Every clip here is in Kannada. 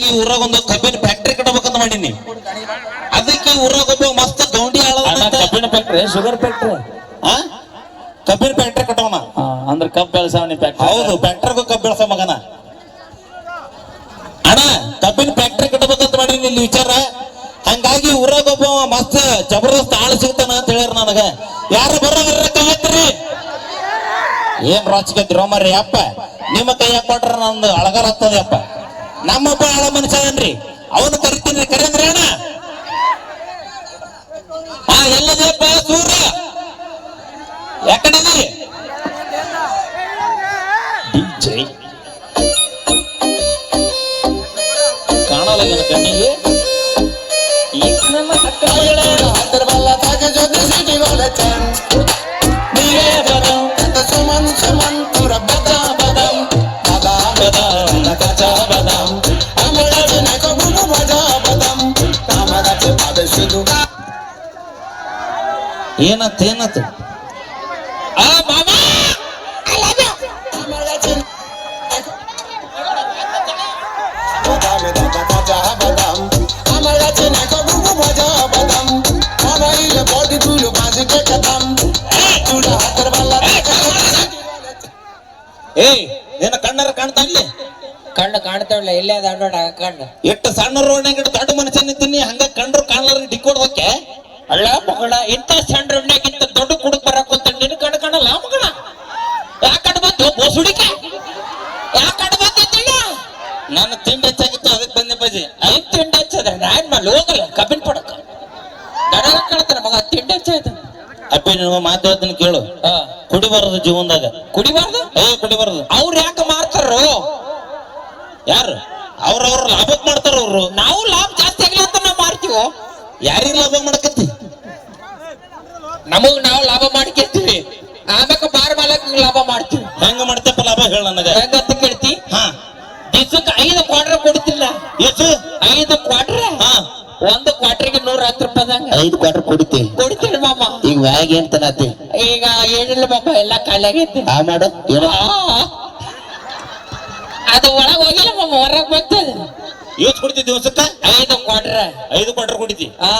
ಈ ಊರಾಗ ಒಂದು ಕಬ್ಬಿನ ಫ್ಯಾಕ್ಟ್ರಿ ಕಟ್ಟಬೇಕಂತ ಮಾಡೀನಿ. ಅದಕ್ಕೆ ಊರಾಗ ಒಬ್ಬ ಮಸ್ತ್ ಗೌಂಡಿ ಕಬ್ಬಿನ ಫ್ಯಾಕ್ಟ್ರಿ ಶುಗರ್ ಫ್ಯಾಕ್ಟ್ರಿ ಕಬ್ಬಿನ ಫ್ಯಾಕ್ಟ್ರಿ ಕಟ್ಟವನ. ಅಂದ್ರೆ ಕಬ್ಬು ಬೆಳಸಾವಣಿ ಫ್ಯಾಕ್ಟ್ರಿ ಹೌದು ಫ್ಯಾಕ್ಟ್ರಿಗೂ ಕಬ್ಬು ಬೆಳೆಸ ಮಗನ. ಅಣ್ಣ ಕಬ್ಬಿನ ಫ್ಯಾಕ್ಟ್ರಿ ಕಟ್ಟಬೇಕಂತ ಮಾಡೀನಿ ಇಲ್ಲಿ ವಿಚಾರ. ಹಂಗಾಗಿ ಊರಾಗ ಒಬ್ಬ ಮಸ್ತ್ ಜಬರ್ದಸ್ತ್ ಆಳು ಸಿಗ್ತಾನ ಅಂತ ಹೇಳ್ಯಾರ ನನಗ. ಯಾರು ಬರೋ ಕಲ್ಲತ್ರಿ ಏನ್ ರಾಜಕೀಯ ದ್ರೋಮರಿ ಅಪ್ಪ. ನಿಮ್ಮ ಕೈಯಾಗ ಕೊಟ್ರ ನಂದು ಅಳಗಾರ ಹತ್ತದ ಅಪ್ಪ. ನಮ್ಮಪ್ಪ ಆಳ ಮನುಷ್ಯ ಏನ್ರಿ? ಅವನು ಕರಿತೀನಿ ಕರೆಂದ್ರೆ ಹಾ ಎಲ್ಲದಪ್ಪ ಸೂರ್ಯ ಯಾಕಡೆ ಡಿಜೆ ಕಾಣಲ್ಲ ಕಣ್ಣಿಗೆ? ಈ ನನ್ನ ಅಕ್ಕಗಳ ಏನತ್ ಏನತ್? ಆ ಮಾಮ! ಏಯ್ ನಿನ್ನ ಕಣ್ಣರ ಕಾಣ್ತಾ ಇಲ್ಲಿ ಕಣ್ಣು ಕಾಣ್ತಾವಲ್ಲ ಇಲ್ಲೇ ಅದ ನೋಡ ಕಣ್ಣು. ಎಷ್ಟು ಸಣ್ಣ ರೋಡ್ನಾಗ ಇಟ್ಟು ದೊಡ್ಡ ಮನುಷ್ಯ ನಿಂತೀನಿ ಹಂಗ ಹೋಕೆ ಅಲ್ಲ ಮಗಳ ಇಂತ ಸಣ್ಣ ರೋಡ್ನ್ಯಾಗ ದೊಡ್ಡ ಕುಡುಕ್ ಬರಕ್ ಅಂತ ನಿನ್ ಕಣ್ಣು ಕಾಣಲ್ಲ ಮಗಳ? ಯಾಕಡೆ ಬಂತು? ಬೋಸುಡಿಕೆ? ಯಾಕಡೆ ಬಂದಿದ್ದಿಲ್ಲ ನನ್ನ ತಿಂಡಿ ಹೆಚ್ಚಾಗಿತ್ತು ಅದಕ್ಕೆ ಬಂದೆ ಬಜಿ ಐದ್ ತಿಂಡಿ ಹೆಚ್ಚದ. ನಾನ್ ಮೇಲೆ ಹೋಗಲ್ಲ ಕಬ್ಬಿನ ಪಡಕ. ಕಾಣ್ತಾನ ಮಗ ತಿಂಡಿ ಹೆಚ್ಚಾಯ್ತು ಅಪ್ಪಿ ನಿಮ್ಮ ಮಾತು ಹೇಳ್ತೀನಿ ಕೇಳು. ಕುಡಿಬಾರದು ಜೀವನದಾಗ. ಕುಡಿಬಾರ್ದು? ಏ ಕುಡಿಬಾರದು. ಅವ್ರು ಯಾಕೆ ಮಾರ್ತಾರೋ? ಯಾರು? ಅವ್ರವ್ರ ಲಾಭಕ್ ಮಾಡ್ತಾರ ಅವ್ರು. ನಾವು ಲಾಭ ಜಾಸ್ತಿ ಆಗಲಿ ಅಂತ ನಾವು ಮಾರ್ತೀವೋ? ಯಾರಿಗೆ ಲಾಭ ಮಾಡಕತ್ತಿ? ನಮಗ್ ನಾವು ಲಾಭ ಮಾಡ್ಕೊತೀವಿ ಆಮ್ಯಾಕ ಬಾರ್ ಮಾಲಕ್ ಲಾಭ ಮಾಡ್ತೀವಿ. ಹೆಂಗ ಮಾಡ್ತಪ್ಪ ಲಾಭ ಹೇಳ ನನಗ. ಹೆಂಗಂತ ಕೇಳ್ತಿ? ಹಾ. ದಿವ್ಸಕ್ಕೆ ಐದು ಕ್ವಾರ್ಟರ್ ಕೊಡ್ತಿಲ್ಲ. ಎಷ್ಟು? ಐದು ಕ್ವಾರ್ಟರ್ ಹಾ. ಒಂದು ಕ್ವಾರ್ಟರ್ಗೆ ನೂರ ಹತ್ತು ರೂಪಾಯಿದಂಗ ಐದು ಕ್ವಾರ್ಟರ್ ಕೊಡ್ತೀವಿ ಕೊಡ್ತೀನಿ ಮಾಮ. ಈಗ ವ್ಯಾಗ ಏನ್ ತನತಿ ಈಗ ಏನಿಲ್ಲ ಮಾಮ ಎಲ್ಲ ಖಾಲಿ ಆಗೈತಿ. ಆ ಮಾಡೋ. ಅದು ಒಳಗ್ ಹೋಗಿಲ್ಲ ಮಾಮ ಹೊರಗ್ ಬರ್ತದ ಇವತ್ತು ಕುಡಿತಿ ದಿವಸಕ್ಕ ಐದು ಕ್ವಾರ್ಟರ್. ಐದು ಕ್ವಾರ್ಟರ್ ಕುಡಿತಿ ಆ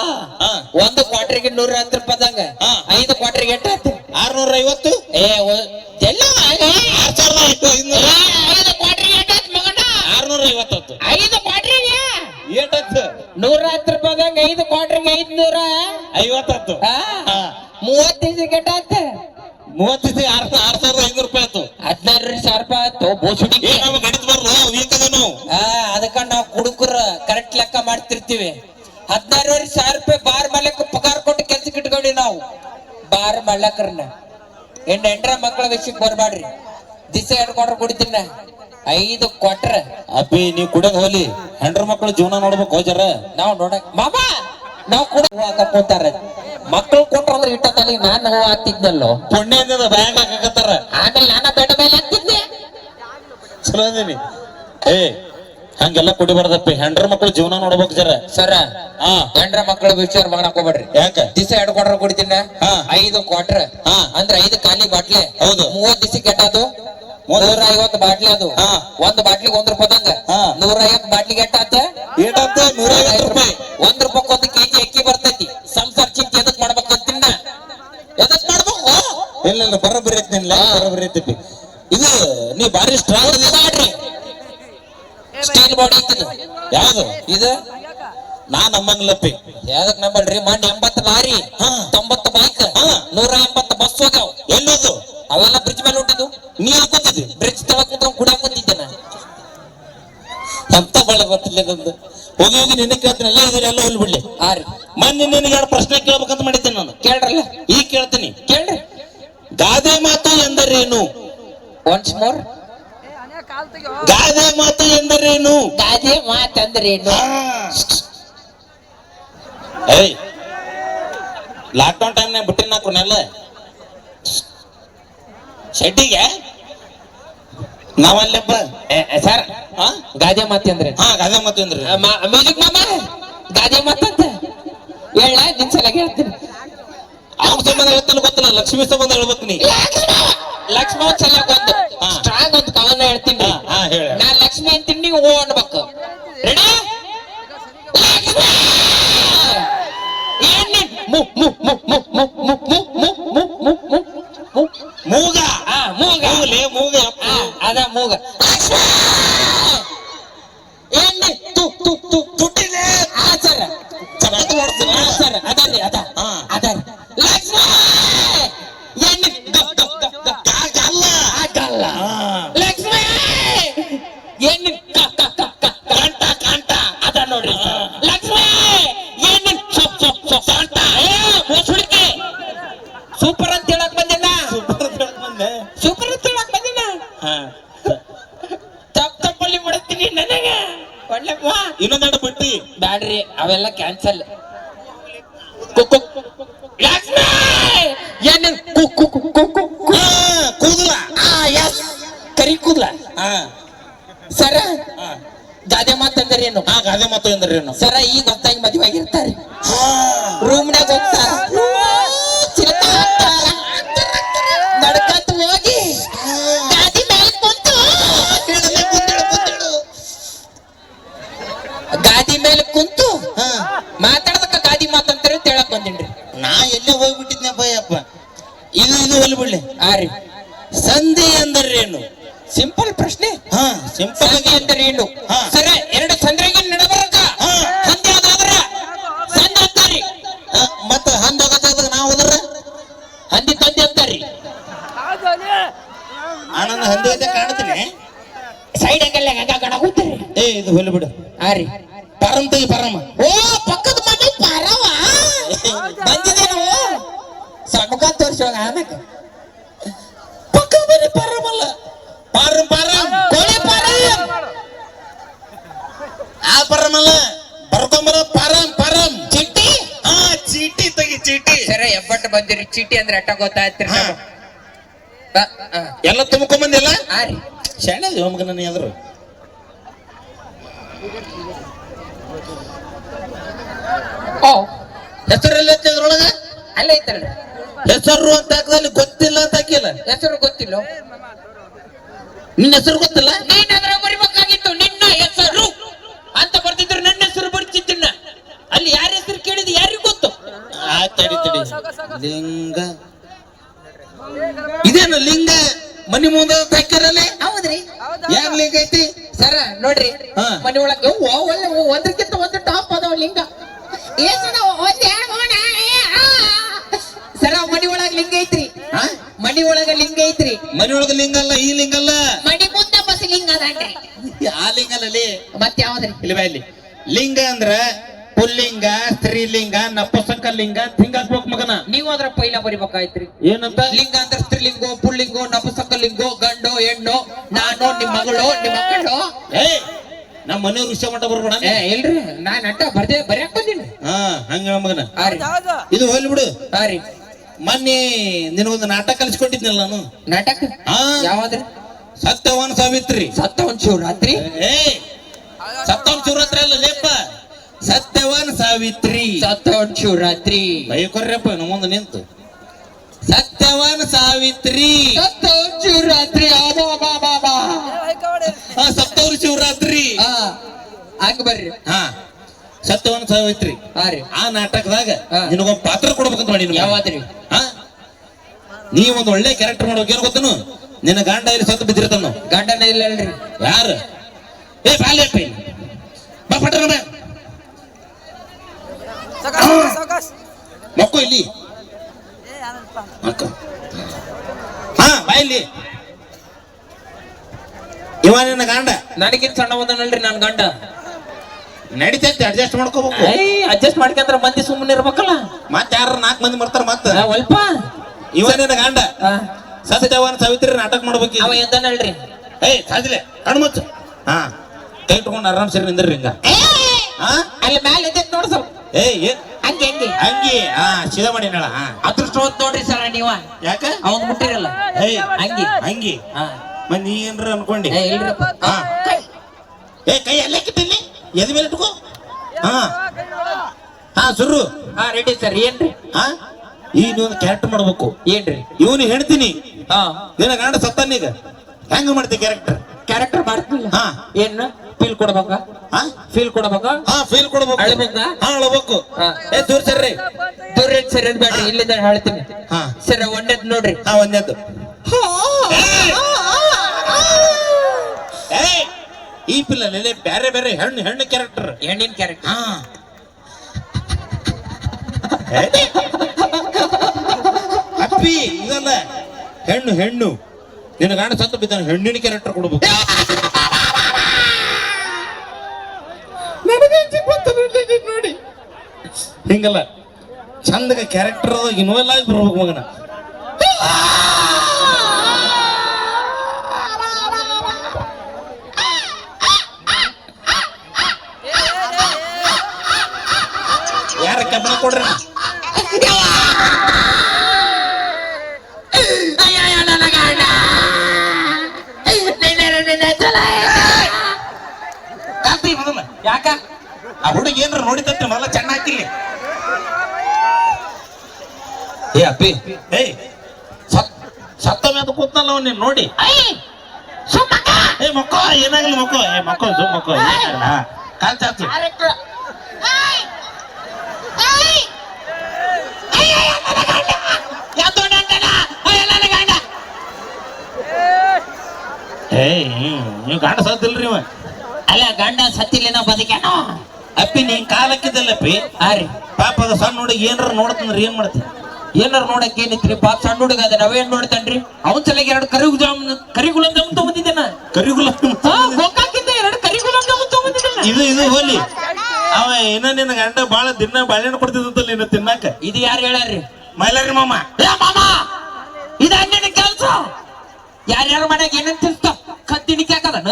ಒಂದು ಕ್ವಾರ್ಟರ್ಗೆ ನೂರ ಹತ್ತು ರೂಪಾಯಿದಂಗ ಹಾ. ಐದು ಕ್ವಾರ್ಟರ್ಗೆ ಎಷ್ಟು ಆಯ್ತು ಆರ್ನೂರ ಐವತ್ತು ಏ ಎಲ್ಲ ಆರ್ ಸಾವಿರದ ಐದು ಕ್ವಾರ್ಟರ್ಗೆ ಎಷ್ಟು ಆಯ್ತು ಮಗನ? ಆರ್ನೂರ ಐವತ್ತತ್ತು ಐದು ಕ್ವಾರ್ಟರ್ಗೆ? ಏಟತ್ತು ನೂರ ಹತ್ತು ರೂಪಾಯಿದಂಗ ಐದು ಕ್ವಾರ್ಟರ್ಗೆ ಐದ್ನೂರ. ಐವತ್ತು. ಮೂವತ್ತೈದು ಗಂಟೆ ಆಯ್ತು ಮೂವತ್ತೈದು ಆರ್ ಆರ್ ಸಾವಿರದ ಐನೂರು ರೂಪಾಯಿ ಆಯ್ತು. ಹದಿನಾರು ಸಾವಿರ ರೂಪಾಯಿ ಆಯ್ತು. ಬೋಸುಡಿಗೆ ಏ ನಾವು ಗಣಿತ ಬರ್ಲು ವೀಕದನು ಆ ಅದಕ್ಕ ನಾವು ಕುಡುಕರ ಕರೆಕ್ಟ್ ಲೆಕ್ಕ ಮಾಡ್ತಿರ್ತೀವಿ. ಹದಿನಾರೂವರೆ ಸಾವಿರ ರೂಪಾಯಿ ಬಾರ್ ಮಲ್ಲಕ್ ಪಗಾರ ಕೊಟ್ಟು ಕೆಲ್ಸಕ್ಕೆ ಇಟ್ಕೊಂಡಿ ನಾವು. ಬಾರ್ ಮಲ್ಲಕರನ್ನ ಹೆಣ್ಣು ಹೆಂಡ್ರ ಮಕ್ಕಳ ವಿಷಯಕ್ಕೆ ಬರ್ಬಾಡ್ರಿ. ದಿಸ ಹಿಡ್ಕೊಂಡ್ರೆ ಕುಡಿತೀನ. ಐದು ಕೊಟ್ರ ಅಪ್ಪಿ ನೀವ್ ಕುಡಿಯೋದ್ ಹೋಲಿ ಹೆಂಡ್ರ ಮಕ್ಕಳ ಜೀವನ ನೋಡ್ಬೇಕು ಹೋಜರ ನಾವು ನೋಡಕ್ ಮಾಮ ನಾವು ಕೂಡ ಹೂ ಹಾಕಕ್ ಕೂತಾರ ಮಕ್ಕಳು ಕೊಟ್ರಂದ್ರೆ ಇಟ್ಟ ತಲೆ ನಾನು ಹೂ ಹಾಕ್ತಿದ್ನಲ್ಲೋ. ಪುಣ್ಯದಿಂದ ಬ್ಯಾಂಕ್ ಹಾಕಕತ್ತಾರ. ಆಮೇಲೆ ನಾನ ಬೆಟ್ಟ ಮೇಲೆ ಹಾಕ್ತಿದ್ದೆ. ಚಲೋ ಅದೀನಿ ಏ ಹಂಗೆಲ್ಲ ಕುಡಿಬಾರ್ದಪ್ಪ ಹೆಂಡ್ರ ಮಕ್ಕಳು ಜೀವನ ನೋಡ್ಬೇಕು ಜರ. ಸರ ಹಾ. ಹೆಂಡ್ರ ಮಕ್ಕಳ ವಿಚಾರ ಮಾಡಕ್ ಹೋಗ್ಬೇಡ್ರಿ ಯಾಕ? ದಿವಸ ಎರಡು ಕ್ವಾರ್ಟರ್ ಕುಡಿತೀನಿ? ಹಾ. ಐದು ಕ್ವಾರ್ಟರ್ ಹಾ. ಅಂದ್ರೆ ಐದು ಖಾಲಿ ಬಾಟ್ಲಿ. ಹೌದು. ಮೂವತ್ ದಿವಸ ಕೆಟ್ಟದು ಮೂವತ್ತು ನೂರ ಐವತ್ತು ಬಾಟ್ಲಿ ಅದು. ಹಾ. ಒಂದ್ ಬಾಟ್ಲಿಗೆ ಒಂದ್ ರೂಪಾಯಿದಂಗ ಹಾ. ನೂರ ಐವತ್ತು ಬಾಟ್ಲಿ ಎಟ್ಟಾತ? ಏಟಂತ ನೂರ ಐವತ್ತು ರೂಪಾಯಿ. ಒಂದ್ ರೂಪಾಯಿ ಒಂದು ಕೆಜಿ ಅಕ್ಕಿ ಬರ್ತೈತಿ. ಸಂಸಾರ ಚಿಂತೆ ಎದಕ್ ಮಾಡ್ಬೇಕಂತಿನ್ನ ಎದಕ್ ಮಾಡ್ಬೇಕು? ಇಲ್ಲ ಇಲ್ಲ ಬರೋಬ್ಬರಿ ಐತಿ ಬರೋಬ್ಬರಿ ಐತಿ ಇದು ನೀ ಬಾರಿ ಸ್ಟ್ರಾಂಗ್ ಸ್ಟೀಲ್ ಬಾಡಿ ಇತ್ತು ಯಾವ್ದು? ಇದು? ನಾ ನಮ್ಮಂಗ್ಲಪ್ಪಿ ಯಾವ್ದಕ್ ನಂಬಲ್ರಿ ಮಣ್ಣ ಎಂಬತ್ತು ಲಾರಿ. ತೊಂಬತ್ತು ಬೈಕ್. ನೂರ ಎಂಬತ್ತು ಬಸ್ ಹೋಗ್ಯಾವ. ಎಲ್ಲೋದು? ಅವೆಲ್ಲ ಬ್ರಿಡ್ಜ್ ಮೇಲೆ ಹೊಂಟಿದ್ದು ನೀ ಅನ್ಕೋತಿದ್ದಿ ಬ್ರಿಡ್ಜ್ ತಳಕ್ ಕುತ್ಕೊಂಡ್ ಕುಡಿಯಾಕ ಕೂತಿದ್ದೆ ನಾ? ಅಂತ ಬಳ ಗೊತ್ತಿಲ್ಲ ನಂದು. ಹೋಗಿ ಹೋಗಿ ನಿನ್ನ ಕೇಳ್ತೀನಿ. ಎಲ್ಲ ಇದ್ರೆ ಎಲ್ಲ ಹೋಗ್ಬಿಡ್ಲಿ ಹಾ ರೀ. ಮೊನ್ನೆ ನಿನಗೆ ಎರಡು ಪ್ರಶ್ನೆ ಕೇಳ್ಬೇಕಂತ ಮಾಡಿದ್ದೇನೆ ನಾನು. ಕೇಳ್ರಲ್ಲ. ಈಗ ಕೇಳ್ತೀನಿ. ಕೇಳ್ರಿ. ಗಾದೆ ಮಾತು ಎಂದರೇನು? ಒನ್ಸ್ ಮೋರ್ ಗಾದೆ ಮಾತು ಎಂದರೇನು? ಗಾದೆ ಮಾತಂದ್ರೇನು. ಏಯ್. ಲಾಕ್ಡೌನ್ ಟೈಮ್ನಾಗ ಬಿಟ್ಟಿನ ನಾಲ್ಕನೆಲ್ಲ ಶೆಡ್ಡಿಗೆ? ನಾವಲ್ಲಪ್ಪ ಸರ್. ಹಾ? ಗಾದೆ ಮಾತಿ ಅಂದ್ರೆ ಹಾ ಗಾದೆ ಮಾತು ಅಂದ್ರೆ ಮ್ಯೂಸಿಕ್ ಮಾಮ? ಗಾದೆ ಮಾತಂತ ಹೇಳ ನಿನ್ ಸಲ ಹೇಳ್ತೀನಿ. ಅವ್ನ ಸಂಬಂಧ ಹೇಳ್ತಾನೆ ಗೊತ್ತಿಲ್ಲ ಲಕ್ಷ್ಮಿ ಸಂಬಂಧ ಹೇಳ್ಬೇಕು ನೀ. ಲಕ್ಷ್ಮಣ ಚೆನ್ನಾಗಿ ಒಂದು ಹಾ. ಸ್ಟ್ರಾಂಗ್ ಒಂದು ಹೇಳ್ತೀನಿ. ಹಾ, ಹಾ, ಹೇಳು. ನಾ ಲಕ್ಷ್ಮಿ ಅಂತೀನಿ ಓ ಅನ್ಬೇಕು. ರೆಡಿ ಇನ್ನೊಂದೆರಡು ಬುಟ್ಟಿ ಬ್ಯಾಡ್ರಿ ಅವೆಲ್ಲ ಕ್ಯಾನ್ಸಲ್ ಕೂದಲ. ಕರಿ ಕೂದಲ. ಸರ ಗಾದೆ ಮಾತು ಅಂದ್ರೇನು? ಹಾ ಗಾದೆ ಮಾತು ಅಂದ್ರೇನು? ಸರ ಈಗ ಗೊತ್ತಾಗಿ ಮದುವೆ ಆಗಿರ್ತಾರೆ. ರೂಮ್ನಾಗ ಹೋಗ್ತಾರ. ಹೊಲಿ ಬಿಡ್ಲಿ ಆ ರೀ. ಸಂಧಿ ಎಂದರೇನು ಸಿಂಪಲ್ ಪ್ರಶ್ನೆ. ಹಾ ಸಿಂಪಲ್ ಏನು? ಹಾ. ಸರ ಎರಡು ಸಂದ್ರಾಗಿ ನಡಬರಕ ಹಾ. ಸಂಧಿ ಅದಾದ್ರ ಸಂಧಿ ಅಂತಾರಿ. ಮತ್ತ ಹಂದಿ ಹೋಗತ್ತಾಗ ನಾವು ಹೋದ್ರ? ಹಂದಿ ತಂದಿ ಅಂತಾರಿ. ಆನಂದ ಹಂದಿ ಅಂತ ಕಾಣ್ತೀನಿ. ಸೈಡ್ ಆಗಲ್ಲ ಹಂಗ ಗಣಗುತ್ತಾರೆ ಏ ಇದು ಹೊಲಿ ಬಿಡು. ಆರಿ ಪರಂ ತೆಗಿ ಪರಮ. ಓ ಪಕ್ಕದ ಮನೆ ಬಂದಿದೆ ಬಂದಿದ್ದೇನು ಸಣ್ಣ ತೋರಿಸೋಣ ಆಮೇಲೆ ಪಾರಂ ಪಾರಂ ಕೋಳಿ ಪಾರ. ಆ ಪರಮಲ್ಲ ಬರ್ಕೊಂಬರ ಪರಂ ಪರಂ. ಚೀಟಿ? ಹಾ ಚೀಟಿ ತೆಗಿ ಚೀಟಿ. ಸರ ಎಬ್ಬಟ್ಟು ಬಂದಿರಿ. ಚೀಟಿ ಅಂದ್ರೆ ಅಟ್ಟ ಗೊತ್ತಾಯ್ತ್ರಿ ಆ, ಎಲ್ಲ ತುಂಬ್ಕೊಂಬಂದಿಲ್ಲ ಬಂದಿಲ್ಲ? ಶಾಣೆ ಹೋಮಗ ನನ್ನ ಎದ್ರು. ಓ. ಹೆಸರೆಲ್ಲ ಅದ್ರೊಳಗ? ಅಲ್ಲೇ ಐತಲ್ರಿ. ಹೆಸರು ಅಂತ ಹಾಕದಲ್ಲಿ ಗೊತ್ತಿಲ್ಲ ಅಂತ ಹಾಕಿಲ್ಲ. ಹೆಸರು ಗೊತ್ತಿಲ್ಲ? ನಿನ್ನ ಹೆಸರು ಗೊತ್ತಲ್ಲ? ನೀನ್ ಅದ್ರ ಬರಿಬೇಕಾಗಿತ್ತು ನಿನ್ನ ಹೆಸರು. ಅಂತ ಬರ್ತಿದ್ರು ನನ್ನ ಹೆಸರು ಬರ್ತಿದ್ದಿನ ಅಲ್ಲಿ ಯಾರ ಹೆಸರು ಕೇಳಿದ ಯಾರಿಗೂ ಗೊತ್ತು? ಆ ತಡಿ ತಡಿ. ಲಿಂಗ. ಇದೇನು ಲಿಂಗ? ಮನಿ ಮುಂದೆ ಹಾಕ್ಯಾರಲ್ಲೇ ಹೌದ್ರಿ. ಯಾರ್ ಲಿಂಗ ಐತಿ? ಸರ ನೋಡ್ರಿ. ಮನಿ ಒಳಗೆ ಒಳ್ಳೆ ಒಂದಕ್ಕಿಂತ ಒಂದು ಟಾಪ್ ಅದಾವ ಲಿಂಗ. ಏನ್ ಒಂದ್ ಮನಿ ಒಳಗ ಲಿಂಗ ಐತ್ರಿ. ಮನಿ ಒಳಗ ಲಿಂಗ ಅಲ್ಲ ಈ ಲಿಂಗ ಅಲ್ಲ. ಮನಿ ಮುಂದ ಬಸ್ ಲಿಂಗ ಅದಾನ್ರಿ. ಆ ಲಿಂಗ ಅಲ್ಲ ಮತ್ತೆ ಯಾವ್ದ್ರಿ? ಇಲ್ಲಿ ಬಾ ಇಲ್ಲಿ. ಲಿಂಗ ಅಂದ್ರ ಪುಲ್ಲಿಂಗ ಸ್ತ್ರೀಲಿಂಗ ನಪುಸಕ ಲಿಂಗ ಹಿಂಗ ಹಾಕ್ಬೇಕು ಮಗನ. ನೀವು ಅದ್ರ ಪೈಲ ಬರಿಬೇಕಾಯ್ತ್ರಿ. ಏನಂತ? ಲಿಂಗ ಅಂದ್ರೆ ಸ್ತ್ರೀಲಿಂಗೋ ಪುಲ್ಲಿಂಗೋ ನಪುಸಕ ಲಿಂಗೋ ಗಂಡೋ ಹೆಣ್ಣು ನಾನು ನಿಮ್ ಮಗಳು ನಿಮ್ ಮಕ್ಕಳು ಏ ನಮ್ಮ ಮನೆಯವ್ರ ವಿಷಯ ಮಟ್ಟ ಬರ್ಬೇಡ ಏ ಇಲ್ರಿ. ನಾನ್ ಅಟ್ಟ ಬರ್ದೇ ಬರ್ಯಾಕ್ ಬಂದಿನಿ ಹಾ ಹಂಗ ಮಗನ. ಇದು ಹೋಗ್ಲಿ ಬಿಡು. ಹಾ ರೀ ಮೊನ್ನೆ ನಿನಗೊಂದು ನಾಟಕ ಕಲಿಸ್ಕೊಟ್ಟಿದ್ನಲ್ಲ ನಾನು? ನಾಟಕ? ಹಾ. ಯಾವ್ದ್ರಿ? ಸತ್ಯವಾನ್ ಸಾವಿತ್ರಿ. ಸತ್ತವನ್ ಶಿವರಾತ್ರಿ? ಏ ಸತ್ತವನ್ ಶಿವರಾತ್ರಿ ಅಲ್ಲ ಲೇಪ. ಸತ್ಯವಾನ್ ಸಾವಿತ್ರಿ. ಸತ್ತವನ್ ಶಿವರಾತ್ರಿ. ಬೈಕೊರ್ರಪ್ಪ ನಮ್ಮೊಂದು ಮುಂದೆ ನಿಂತು. ಸತ್ಯವಾನ್ ಸಾವಿತ್ರಿ. ಸತ್ತವನ್ ಶಿವರಾತ್ರಿ. ಆಬಾ ಬಾ ಬಾ ಬಾ. ಸಪ್ತವ್ರ ಶಿವರಾತ್ರಿ. ಹಾ. ಹಂಗ ಬರ್ರಿ. ಹಾ. ಸತ್ಯವಾನ್ ಸಾವಿತ್ರಿ ಆ ನಾಟಕದಾಗ. ನಿನಗೊಂದ್ ಪಾತ್ರ ಕೊಡ್ಬೇಕಂತ ಮಾಡಿ ಯಾವಾದ್ರಿ ನೀ ಒಂದ್ ಒಳ್ಳೆ ಕ್ಯಾರೆಕ್ಟರ್ ಮಾಡ್ಬೇಕು ಏನ್ ಗೊತ್ತನು? ನಿನ್ನ ಗಂಡ ಇಲ್ಲಿ ಸತ್ತು ಬಿದ್ದಿರ್ತಾನು ಗಂಡನ ಹೇಳ್ರಿ ಯಾರು? ಏ ಬಾಲ್ಯಪ್ಪ ಇಲ್ಲಿ. ಬಾ ಪಟ್ಟ ಬಾ ಮಕ್ಕೋ ಇಲ್ಲಿ. ಮಕ್ಕೋ. ಹಾ ಬಾ ಇಲ್ಲಿ. ಇವ ನಿನ್ನ ಗಂಡ. ನನಗಿಂತ ಸಣ್ಣ ಬಂದನಲ್ರಿ ನನ್ನ ಗಂಡ. ನಡಿತೈತಿ ಅಡ್ಜಸ್ಟ್ ಮಾಡ್ಕೋಬೇಕು. ಐ ಅಡ್ಜಸ್ಟ್ ಮಾಡ್ಕೊಂಡ್ರ ಮಂದಿ ಸುಮ್ಮನೆ ಇರ್ಬೇಕಲ್ಲ? ಮತ್ತೆ ಯಾರ ನಾಲ್ಕು ಮಂದಿ ಬರ್ತಾರ ಮತ್ತ? ಆ, ಒಲ್ಪ ಇವನೇನ ಗಂಡ. ಆ, ಸತ್ಯವಾನ್ ಸಾವಿತ್ರಿ ನಾಟಕ ಮಾಡ್ಬೇಕು ಅವ ಎದ್ದನಲ್ರಿ ಏಯ್ ಸಾಜಿಲೆ ಕಣ್ಮುಚ್ಚು ಹಾ. ಕೈ ಇಟ್ಕೊಂಡು ಆರಾಮ್ ಸರಿ ನಿಂದ್ರಿ ಹಿಂಗ. ಹಾ? ಅಲ್ಲಿ ಮ್ಯಾಲೆ ಎದ್ದೈತ್ ನೋಡ್ ಸ್ವಲ್ಪ. ಏಯ್ ಏನ್ ಹಂಗೆ ಹಂಗೆ. ಹಂಗಿ ಹಾ ಸೀದಾ ಮಾಡಿ ಹೇಳ ಹಾ. ಅದೃಷ್ಟವಂತ ನೋಡ್ರಿ ಸರ ನೀವ. ಯಾಕ? ಅವನ್ ಮುಟ್ಟಿರಲ್ಲ. ಏಯ್ ಹಂಗಿ. ಹಂಗಿ. ಹಾ. ಮತ್ ನೀ ಏನ್ರ ಅನ್ಕೊಂಡಿ? ಏ ಇಲ್ರಪ್ಪ. ಹಾ. ಏ ಕೈ ಅಲ್ಲೇ ಕಿಟ್ಟಿಲ್ಲಿ ಎದ್ ಮೇಲೆ ಇಟ್ಕೋ. ಹಾ. ಹಾ ಸುರು ಹಾ ರೆಡಿ ಸರ್ ಏನ್ರಿ? ಹಾ? ಈಗ ನೀವೊಂದು ಕ್ಯಾರೆಕ್ಟರ್ ಮಾಡ್ಬೇಕು. ಏನ್ರಿ? ಇವನು ಹೇಳ್ತೀನಿ ಹಾ. ನಿನ್ನ ಗಂಡ ಸತ್ತಾನೀಗ ಹೆಂಗ್ ಮಾಡ್ತಿ ಕ್ಯಾರೆಕ್ಟರ್ ಕ್ಯಾರೆಕ್ಟರ್ ಮಾಡ್ತಿಲ್ಲ ಹಾ. ಏನ್? ಫೀಲ್ ಕೊಡ್ಬೇಕ? ಹಾ? ಫೀಲ್ ಕೊಡ್ಬೇಕ? ಹಾ ಫೀಲ್ ಕೊಡ್ಬೇಕು. ಅಳ್ಬೇಕಾ? ಹಾ ಅಳ್ಬೇಕು. ಏ ದೂರ ಸರ್ರಿ ದೂರ ಸರಿ ಏನ್ ಬೇಡ್ರಿ ಇಲ್ಲಿಂದ ಹೇಳ್ತೀನಿ. ಹಾ. ಸರ್ ಒಂದೇದ್ ನೋಡ್ರಿ. ಹಾ ಒಂದೇದ್ದು ಏ ಈ ಪಿಲ್ಲಲ್ಲಿ ಬೇರೆ ಬೇರೆ ಹೆಣ್ಣು ಹೆಣ್ಣು ಕ್ಯಾರೆಕ್ಟರ್ ಹೆಣ್ಣಿನ ಕ್ಯಾರೆಕ್ಟರ್ ಹಾ. ಅಪ್ಪಿ ಇದಲ್ಲ. ಹೆಣ್ಣು ಹೆಣ್ಣು. ನಿನ್ನ ಗಾಣ ಸತ್ತು ಬಿದ್ದಾನೆ ಹೆಣ್ಣಿನ ಕ್ಯಾರೆಕ್ಟರ್ ಕೊಡ್ಬೇಕು. ನೋಡಿ, ಹಿಂಗಲ್ಲ. ಚಂದಗ ಕ್ಯಾರೆಕ್ಟರ್ ಇನ್ನೂ ಎಲ್ಲ ಬರ್ಬೇಕು ಮಗನ. ಕಬ್ಬಣ ಕೊಡ್ರಿ. ಯಾಕ? ಆ ಹುಡುಗ ಏನ್ರ ನೋಡಿದಂತೆ ಮೊದಲ ಚೆನ್ನಾಗಿಲ್ಲ ಏ ಅಪ್ಪಿ ಏಯ್ ಸತ್ ಸತ್ತ ಮೇಲೆ ಕೂತ್ನಲ್ಲ ಅವ್ನು ನೀನ್ ನೋಡಿ. ಏ ಮಕ್ಕೋ ಏನಾಗ್ಲಿ ಮಕ್ಕೋ ಏ ಮಕ್ಕೋ ಜು ಮಕ್ಕೋ ಕಾಲ್ ಚಾಚಿ. ಏಯ್ ನೀವು ಗಂಡ ಸತ್ತಿಲ್ರಿ ಇವ ಅಲ್ಲ ಗಂಡ ಸತ್ತಿಲ್ಲ ಬದುಕ್ಯಾನೋ? ಅಪ್ಪಿ ನೀನ್ ಕಾಲಕ್ಕಿದ್ದಲ್ಲಪ್ಪಿ. ಆ ರೀ ಪಾಪ ಅದ ಸಣ್ಣ ಹುಡುಗ ಏನಾರ ನೋಡ್ತಂದ್ರೆ ಏನ್ ಮಾಡ್ತೀನಿ ಏನಾರ ನೋಡಕ್ ಏನಿತ್ರಿ? ಪಾಪ ಸಣ್ಣ ಹುಡುಗ ಅದ ನಾವೇನ್ ನೋಡ್ತಾನ್ರಿ? ಅವನ್ ಸಲಗ ಎರಡು ಕರಿ ಜಾಮೂನ್ ಕರಿ ಗುಲಾಬ್ ಜಾಮೂನ್ ತಗೊಂಡಿದ್ದೇನ ಗೋಕಾಕಿಂದ ಎರಡು ಕರಿ ಗುಲಾಬ್ ಜಾಮೂನ್ ತಗೊಂಡಿದ್ದೇನ ಇದು ಇದು ಹೋಲಿ. ಅವ ಏನ ನಿನ್ನ ಗಂಡ ಬಾಳ ದಿನ ಬಾಳೆಹಣ್ಣು ಕೊಡ್ತಿದ್ದಲ್ಲ ನಿನ್ನ ತಿನ್ನಾಕ. ಇದು ಯಾರು ಹೇಳ್ಯಾರ್ರಿ? ಮೈಲಾರಿ ಮಾಮ. ಏ ಮಾಮ ಇದ ನಿನ್ನ ಕೆಲ್ಸ. ಯಾರ್ಯಾರ ಮನೆಗೆ ಏನಂತ ತಿನ್ಸ್ತಾವ ಕತ್ತಿಣಿಕೆ ಹಾಕದನ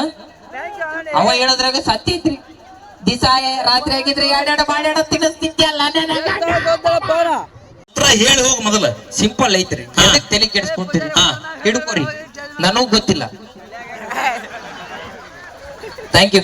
ಅವ ಹೇಳದ್ರಾಗ ಸತ್ಯ ಐತ್ರಿ. ದಿಸ ರಾತ್ರಿ ಆಗಿದ್ರೆ ಎರಡೆರಡು ಮಾಡ್ಯಾಡ ತಿನ್ನಿಸ್ತಿದ್ಯಲ್ಲ ಹೇಳಿ ಹೋಗ ಮೊದಲ. ಸಿಂಪಲ್ ಐತ್ರಿ. ಎದಕ್ ತಲೆ ಕೆಡಿಸ್ಕೊಂತೀರಿ? ಹಾ. ಹಿಡ್ಕೋರಿ. ನನಗೂ ಗೊತ್ತಿಲ್ಲ. Thank you